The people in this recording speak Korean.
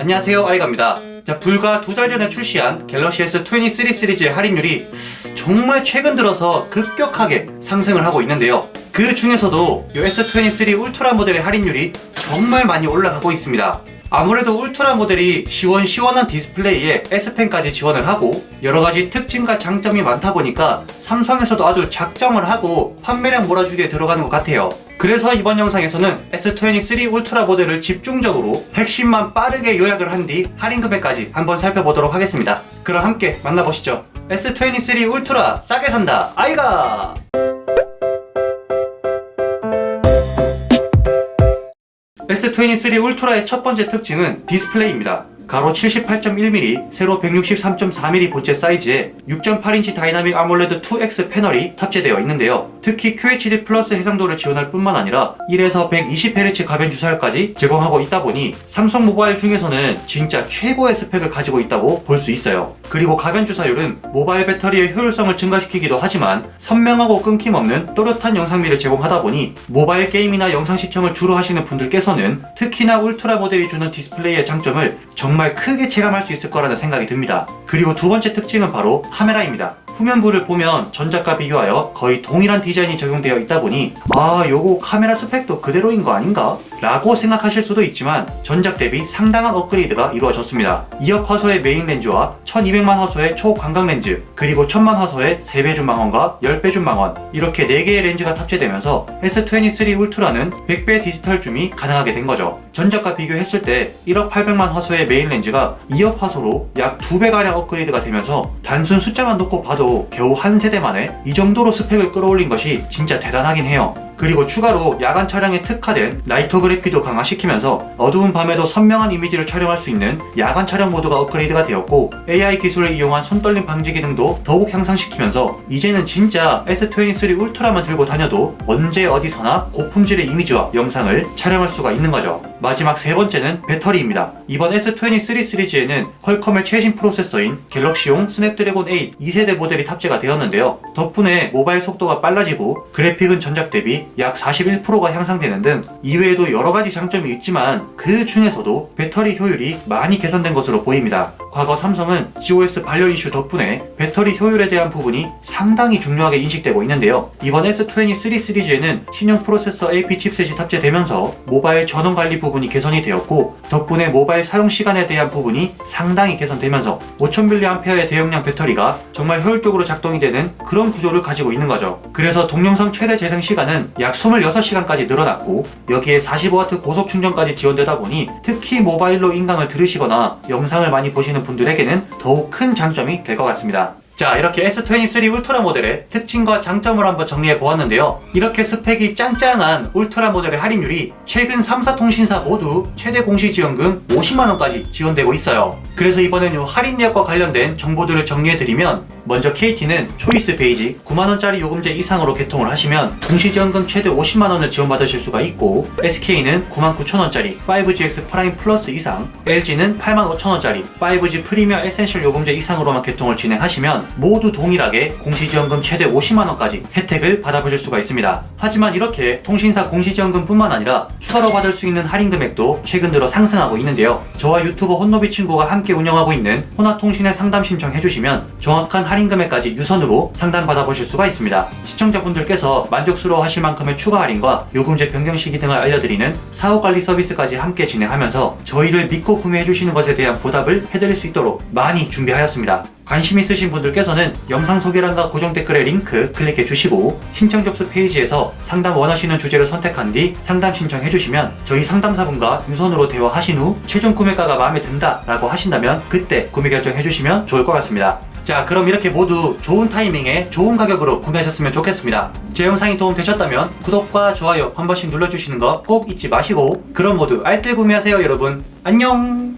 안녕하세요 아이가입니다. 자 불과 두 달 전에 출시한 갤럭시 S23 시리즈의 할인율이 정말 최근 들어서 급격하게 상승을 하고 있는데요. 그 중에서도 이 S23 울트라 모델의 할인율이 정말 많이 올라가고 있습니다. 아무래도 울트라 모델이 시원시원한 디스플레이에 S펜까지 지원을 하고 여러가지 특징과 장점이 많다 보니까 삼성에서도 아주 작정을 하고 판매량 몰아주기에 들어가는 것 같아요 그래서 이번 영상에서는 S23 울트라 모델을 집중적으로 핵심만 빠르게 요약을 한 뒤 할인 금액까지 한번 살펴보도록 하겠습니다. 그럼 함께 만나보시죠. S23 울트라 싸게 산다 아이가! S23 울트라의 첫 번째 특징은 디스플레이입니다. 가로 78.1mm, 세로 163.4mm 본체 사이즈에 6.8인치 다이나믹 아몰레드 2X 패널이 탑재되어 있는데요. 특히 QHD 플러스 해상도를 지원할 뿐만 아니라 1에서 120Hz 가변 주사율까지 제공하고 있다 보니 삼성 모바일 중에서는 진짜 최고의 스펙을 가지고 있다고 볼 수 있어요. 그리고 가변 주사율은 모바일 배터리의 효율성을 증가시키기도 하지만 선명하고 끊김없는 또렷한 영상미를 제공하다 보니 모바일 게임이나 영상 시청을 주로 하시는 분들께서는 특히나 울트라 모델이 주는 디스플레이의 장점을 정말 크게 체감할 수 있을 거라는 생각이 듭니다. 그리고 두 번째 특징은 바로 카메라입니다. 후면부를 보면 전작과 비교하여 거의 동일한 디자인이 적용되어 있다 보니 아 요거 카메라 스펙도 그대로인 거 아닌가? 라고 생각하실 수도 있지만 전작 대비 상당한 업그레이드가 이루어졌습니다. 2억 화소의 메인 렌즈와 1200만 화소의 초광각 렌즈 그리고 1000만 화소의 3배 준망원과 10배 준망원 이렇게 4개의 렌즈가 탑재되면서 S23 울트라는 100배 디지털 줌이 가능하게 된 거죠. 전작과 비교했을 때 1억 800만 화소의 메인 렌즈가 2억 화소로 약 2배가량 업그레이드가 되면서 단순 숫자만 놓고 봐도 겨우 한 세대 만에 이 정도로 스펙을 끌어올린 것이 진짜 대단하긴 해요. 그리고 추가로 야간 촬영에 특화된 나이토그래피도 강화시키면서 어두운 밤에도 선명한 이미지를 촬영할 수 있는 야간 촬영 모드가 업그레이드가 되었고 AI 기술을 이용한 손떨림 방지 기능도 더욱 향상시키면서 이제는 진짜 S23 울트라만 들고 다녀도 언제 어디서나 고품질의 이미지와 영상을 촬영할 수가 있는 거죠. 마지막 세 번째는 배터리입니다. 이번 S23 시리즈에는 퀄컴의 최신 프로세서인 갤럭시용 스냅드래곤 8 2세대 모델이 탑재가 되었는데요. 덕분에 모바일 속도가 빨라지고 그래픽은 전작 대비 약 41%가 향상되는 등 이외에도 여러 가지 장점이 있지만 그 중에서도 배터리 효율이 많이 개선된 것으로 보입니다. 과거 삼성은 GOS 발열 이슈 덕분에 배터리 효율에 대한 부분이 상당히 중요하게 인식되고 있는데요. 이번 S23 시리즈에는 신형 프로세서 AP 칩셋이 탑재되면서 모바일 전원 관리 부분이 개선이 되었고 덕분에 모바일 사용 시간에 대한 부분이 상당히 개선되면서 5000mAh의 대용량 배터리가 정말 효율적으로 작동이 되는 그런 구조를 가지고 있는 거죠. 그래서 동영상 최대 재생 시간은 약 26시간까지 늘어났고 여기에 45W 고속 충전까지 지원되다 보니 특히 모바일로 인강을 들으시거나 영상을 많이 보시는 분들에게는 더욱 큰 장점이 될 것 같습니다. 자 이렇게 S23 울트라 모델의 특징과 장점을 한번 정리해 보았는데요 이렇게 스펙이 짱짱한 울트라 모델의 할인율이 최근 3사 통신사 모두 최대 공시지원금 50만원까지 지원되고 있어요 그래서 이번엔 이 할인 내역과 관련된 정보들을 정리해 드리면 먼저 KT는 초이스 베이지 9만원짜리 요금제 이상으로 개통을 하시면 공시지원금 최대 50만원을 지원받으실 수가 있고 SK는 99,000원짜리 5GX 프라임 플러스 이상 LG는 85,000원짜리 5G 프리미어 에센셜 요금제 이상으로만 개통을 진행하시면 모두 동일하게 공시지원금 최대 50만원까지 혜택을 받아보실 수가 있습니다. 하지만 이렇게 통신사 공시지원금 뿐만 아니라 추가로 받을 수 있는 할인 금액도 최근 들어 상승하고 있는데요. 저와 유튜버 혼노비 친구가 함께 운영하고 있는 호나통신에 상담 신청해주시면 정확한 할인 금액까지 유선으로 상담 받아보실 수가 있습니다. 시청자분들께서 만족스러워 하실 만큼의 추가 할인과 요금제 변경 시기 등을 알려드리는 사후 관리 서비스까지 함께 진행하면서 저희를 믿고 구매해주시는 것에 대한 보답을 해드릴 수 있도록 많이 준비하였습니다. 관심 있으신 분들께서는 영상 소개란과 고정 댓글의 링크 클릭해 주시고 신청 접수 페이지에서 상담 원하시는 주제를 선택한 뒤 상담 신청해 주시면 저희 상담사분과 유선으로 대화하신 후 최종 구매가가 마음에 든다 라고 하신다면 그때 구매 결정해 주시면 좋을 것 같습니다. 자 그럼 이렇게 모두 좋은 타이밍에 좋은 가격으로 구매하셨으면 좋겠습니다. 제 영상이 도움 되셨다면 구독과 좋아요 한 번씩 눌러주시는 거 꼭 잊지 마시고 그럼 모두 알뜰 구매하세요 여러분 안녕